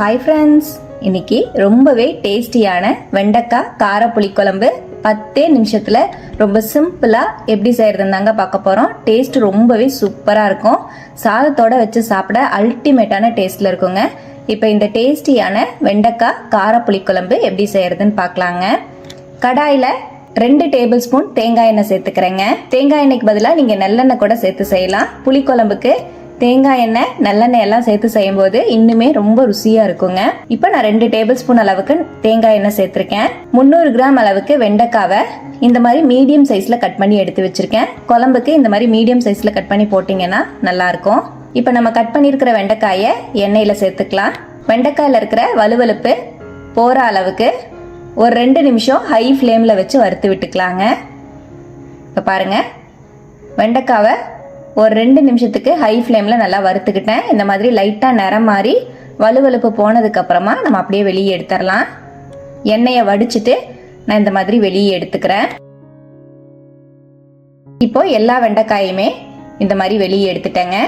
Hi friends இன்னைக்கு ரொம்பவே டேஸ்டியான வெண்டைக்காய் கார புளிக்குழம்பு பத்தே நிமிஷத்தில் ரொம்ப சிம்பிளாக எப்படி செய்கிறதுந்தாங்க பார்க்க போகிறோம் டேஸ்ட் ரொம்பவே சூப்பராக இருக்கும். சாதத்தோட வச்சு சாப்பிட அல்டிமேட்டான டேஸ்ட்டில் இருக்குங்க. இப்போ இந்த டேஸ்டியான வெண்டைக்காய் கார புளிக்குழம்பு எப்படி செய்கிறதுன்னு பார்க்கலாங்க. கடாயில் ரெண்டு டேபிள் ஸ்பூன் தேங்காய் எண்ணெய் சேர்த்துக்கிறேங்க. தேங்காய் எண்ணெய்க்கு பதிலாக நீங்கள் நல்லெண்ணெய் கூட சேர்த்து செய்யலாம். புளிக்குழம்புக்கு தேங்காய் எண்ணெய் நல்லெண்ணெய் எல்லாம் சேர்த்து செய்யும்போது இன்னுமே ரொம்ப ருசியாக இருக்குங்க. இப்போ நான் ரெண்டு டேபிள் ஸ்பூன் அளவுக்கு தேங்காய் எண்ணெய் சேர்த்துருக்கேன். முந்நூறு கிராம் அளவுக்கு வெண்டைக்காவை இந்த மாதிரி மீடியம் சைஸில் கட் பண்ணி எடுத்து வச்சுருக்கேன். குழம்புக்கு இந்த மாதிரி மீடியம் சைஸில் கட் பண்ணி போட்டிங்கன்னா நல்லாயிருக்கும் இப்போ நம்ம கட் பண்ணியிருக்கிற வெண்டைக்காயை எண்ணெயில் சேர்த்துக்கலாம். வெண்டைக்காயில் இருக்கிற வலுவலுப்பு போகிற அளவுக்கு ஒரு ரெண்டு நிமிஷம் ஹை ஃப்ளேமில் வச்சு வறுத்து விட்டுக்கலாங்க. இப்போ பாருங்கள் வெண்டைக்காவை ஒரு ரெண்டு நிமிஷத்துக்கு ஹை ஃப்ளேமில் நல்லா வறுத்துக்கிட்டேன். இந்த மாதிரி லைட்டாக நிறம் மாறி வலுவலுப்பு போனதுக்கப்புறமா நம்ம அப்படியே வெளியே எடுத்துடலாம். எண்ணெயை வடிச்சிட்டு நான் இந்த மாதிரி வெளியே எடுத்துக்கிறேன். இப்போ எல்லா வெண்டைக்காயுமே இந்த மாதிரி வெளியே எடுத்துட்டேங்க.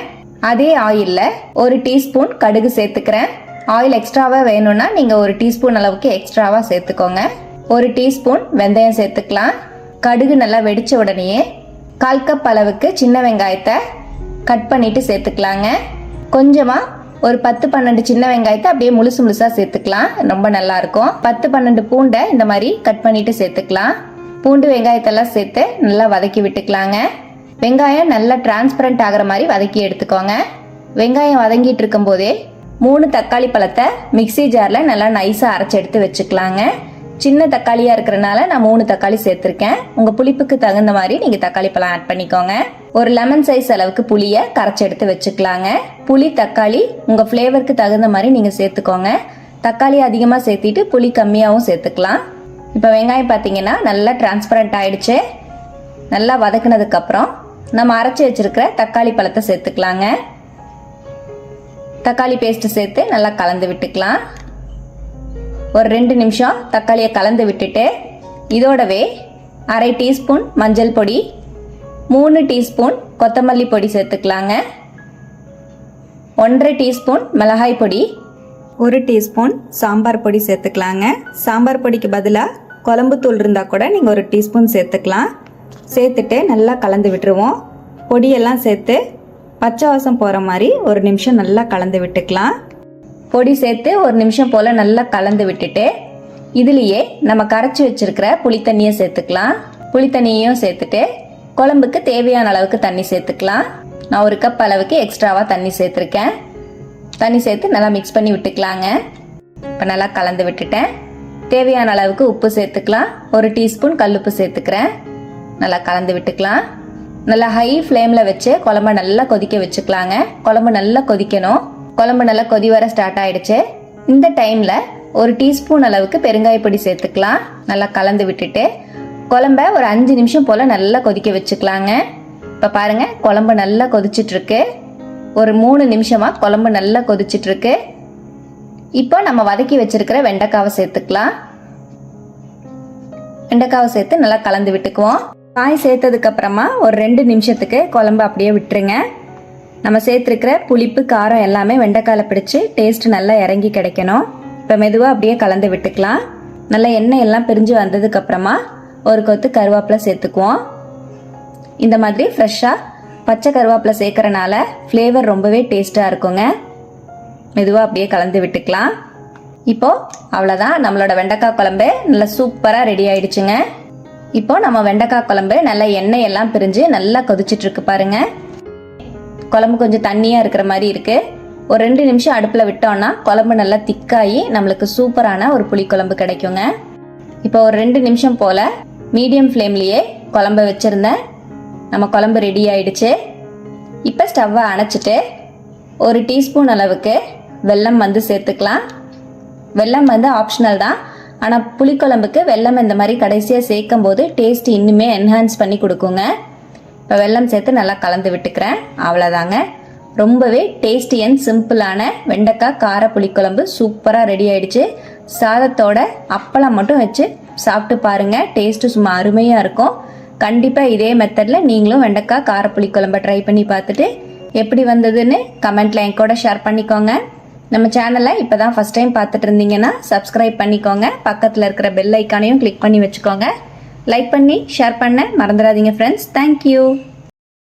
அதே ஆயிலில் ஒரு டீஸ்பூன் கடுகு சேர்த்துக்கிறேன். ஆயில் எக்ஸ்ட்ராவாக வேணும்னா நீங்கள் ஒரு டீஸ்பூன் அளவுக்கு எக்ஸ்ட்ராவாக சேர்த்துக்கோங்க. ஒரு டீஸ்பூன் வெந்தயம் சேர்த்துக்கலாம். கடுகு நல்லா வெடித்த உடனேயே கால் கப் அளவுக்கு சின்ன வெங்காயத்தை கட் பண்ணிட்டு சேர்த்துக்கலாங்க. கொஞ்சமாக ஒரு பத்து பன்னெண்டு சின்ன வெங்காயத்தை அப்படியே முழுசு முழுசாக சேர்த்துக்கலாம். ரொம்ப நல்லா இருக்கும். பத்து பன்னெண்டு பூண்டை இந்த மாதிரி கட் பண்ணிட்டு சேர்த்துக்கலாம். பூண்டு வெங்காயத்தெல்லாம் சேர்த்து நல்லா வதக்கி விட்டுக்கலாங்க. வெங்காயம் நல்லா டிரான்ஸ்பரண்ட் ஆகிற மாதிரி வதக்கி எடுத்துக்கோங்க. வெங்காயம் வதங்கிட்டு இருக்கும்போதே மூணு தக்காளி பழத்தை மிக்ஸி ஜாரில் நல்லா நைஸாக அரைச்சி எடுத்து வச்சுக்கலாங்க. சின்ன தக்காளியாக இருக்கிறனால நான் மூணு தக்காளி சேர்த்துருக்கேன். உங்கள் புளிப்புக்கு தகுந்த மாதிரி நீங்கள் தக்காளி பழம் ஆட் பண்ணிக்கோங்க. ஒரு லெமன் சைஸ் அளவுக்கு புளியை கரைச்சி எடுத்து வச்சுக்கலாங்க. புளி தக்காளி உங்கள் ஃப்ளேவருக்கு தகுந்த மாதிரி நீங்கள் சேர்த்துக்கோங்க. தக்காளி அதிகமாக சேர்த்திட்டு புளி கம்மியாகவும் சேர்த்துக்கலாம். இப்போ வெங்காயம் பார்த்தீங்கன்னா நல்லா டிரான்ஸ்பரண்ட் ஆயிடுச்சு. நல்லா வதக்குனதுக்கப்புறம் நம்ம அரைச்சி வச்சிருக்கிற தக்காளி பழத்தை சேர்த்துக்கலாங்க. தக்காளி பேஸ்ட்டு சேர்த்து நல்லா கலந்து விட்டுக்கலாம். ஒரு ரெண்டு நிமிஷம் தக்காளியை கலந்து விட்டுட்டு இதோடவே அரை டீஸ்பூன் மஞ்சள் பொடி மூணு டீஸ்பூன் கொத்தமல்லி பொடி சேர்த்துக்கலாங்க. ஒன்றரை டீஸ்பூன் மிளகாய் பொடி ஒரு டீஸ்பூன் சாம்பார் பொடி சேர்த்துக்கலாங்க. சாம்பார் பொடிக்கு பதிலாக குழம்பு தூள் இருந்தால் கூட நீங்கள் ஒரு டீஸ்பூன் சேர்த்துக்கலாம். சேர்த்துட்டு நல்லா கலந்து விட்டுருவோம். பொடியெல்லாம் சேர்த்து பச்சை வாசம் போகிற மாதிரி ஒரு நிமிஷம் நல்லா கலந்து விட்டுக்கலாம். பொடி சேர்த்து ஒரு நிமிஷம் போல் நல்லா கலந்து விட்டுட்டு இதுலேயே நம்ம கரைச்சி வச்சிருக்கிற புளித்தண்ணியை சேர்த்துக்கலாம். புளித்தண்ணியையும் சேர்த்துட்டு குழம்புக்கு தேவையான அளவுக்கு தண்ணி சேர்த்துக்கலாம். நான் ஒரு கப் அளவுக்கு எக்ஸ்ட்ராவாக தண்ணி சேர்த்துருக்கேன். தண்ணி சேர்த்து நல்லா மிக்ஸ் பண்ணி விட்டுக்கலாங்க. இப்போ நல்லா கலந்து விட்டுட்டேன். தேவையான அளவுக்கு உப்பு சேர்த்துக்கலாம். ஒரு டீஸ்பூன் கல்லுப்பு சேர்த்துக்கிறேன். நல்லா கலந்து விட்டுக்கலாம். நல்லா ஹை ஃப்ளேமில் வச்சு குழம்ப நல்லா கொதிக்க வச்சுக்கலாங்க. குழம்பு நல்லா கொதிக்கணும். குழம்பு நல்லா கொதி வர ஸ்டார்ட் ஆயிடுச்சு. இந்த டைமில் ஒரு டீஸ்பூன் அளவுக்கு பெருங்காயப்பொடி சேர்த்துக்கலாம். நல்லா கலந்து விட்டுட்டு குழம்ப ஒரு அஞ்சு நிமிஷம் போல் நல்லா கொதிக்க வச்சுக்கலாங்க. இப்போ பாருங்கள் குழம்பு நல்லா கொதிச்சிட்ருக்கு. ஒரு மூணு நிமிஷமாக குழம்பு நல்லா கொதிச்சிட்ருக்கு. இப்போ நம்ம வதக்கி வச்சிருக்கிற வெண்டைக்காவை சேர்த்துக்கலாம். வெண்டைக்காவை சேர்த்து நல்லா கலந்து விட்டுக்குவோம். காய் சேர்த்ததுக்கு அப்புறமா ஒரு ரெண்டு நிமிஷத்துக்கு குழம்பு அப்படியே விட்டுருங்க. நம்ம சேர்த்துருக்கிற புளிப்பு காரம் எல்லாமே வெண்டைக்காயில் பிடிச்சி டேஸ்ட் நல்லா இறங்கி கிடைக்கணும். இப்போ மெதுவாக அப்படியே கலந்து விட்டுக்கலாம். நல்லா எண்ணெய் எல்லாம் பிரிஞ்சு வந்ததுக்கப்புறமா ஒரு கொத்து கருவேப்பிலை சேர்த்துக்குவோம். இந்த மாதிரி ஃப்ரெஷ்ஷாக பச்சை கருவேப்பிலை சேர்க்கறனால ஃப்ளேவர் ரொம்பவே டேஸ்ட்டாக இருக்குங்க. மெதுவாக அப்படியே கலந்து விட்டுக்கலாம். இப்போது அவ்வளோதான் நம்மளோட வெண்டைக்காய் குழம்பு நல்லா சூப்பராக ரெடி ஆயிடுச்சுங்க. இப்போ நம்ம வெண்டைக்காய் குழம்பு நல்லா எண்ணெய் எல்லாம் பிரிஞ்சு நல்லா கொதிச்சிட்டு இருக்கு பாருங்க. குழம்பு கொஞ்சம் தண்ணியாக இருக்கிற மாதிரி இருக்குது ஒரு ரெண்டு நிமிஷம் அடுப்பில் விட்டோம்னா குழம்பு நல்லா திக்காகி நம்மளுக்கு சூப்பரான ஒரு புளிக்குழம்பு கிடைக்குங்க. இப்போ ஒரு ரெண்டு நிமிஷம் போல் மீடியம் ஃப்ளேம்லேயே குழம்பு வச்சுருந்தேன். நம்ம குழம்பு ரெடி ஆயிடுச்சு. இப்போ ஸ்டவ்வை அணைச்சிட்டு ஒரு டீஸ்பூன் அளவுக்கு வெல்லம் வந்து சேர்த்துக்கலாம். வெல்லம் வந்து ஆப்ஷனல் தான். ஆனால் புளிக்குழம்புக்கு வெல்லம் இந்த மாதிரி கடைசியாக சேர்க்கும் போது டேஸ்ட் இன்னுமே என்ஹான்ஸ் பண்ணி கொடுக்குங்க. இப்போ வெல்லம் சேர்த்து நல்லா கலந்து விட்டுக்கிறேன். அவ்வளோதாங்க ரொம்பவே டேஸ்டி அண்ட் சிம்பிளான வெண்டைக்காய் கார புளிக்குழம்பு சூப்பராக ரெடி ஆயிடுச்சு. சாதத்தோட அப்பளம் மட்டும் வச்சு சாப்பிட்டு பாருங்க. டேஸ்ட்டு சும்மா அருமையாக இருக்கும். கண்டிப்பாக இதே மெத்தடில் நீங்களும் வெண்டைக்காய் கார புளிக்குழம்பை ட்ரை பண்ணி பார்த்துட்டு எப்படி வந்ததுன்னு கமெண்ட்டில் என் கூட ஷேர் பண்ணிக்கோங்க. நம்ம சேனலை இப்போ தான் ஃபஸ்ட் டைம் பார்த்துட்டு இருந்தீங்கன்னா சப்ஸ்கிரைப் பண்ணிக்கோங்க. பக்கத்தில் இருக்கிற பெல் ஐக்கானையும் கிளிக் பண்ணி வச்சுக்கோங்க. லைக் பண்ணி ஷேர் பண்ண மறந்துடாதீங்க ஃப்ரெண்ட்ஸ் தேங்க்யூ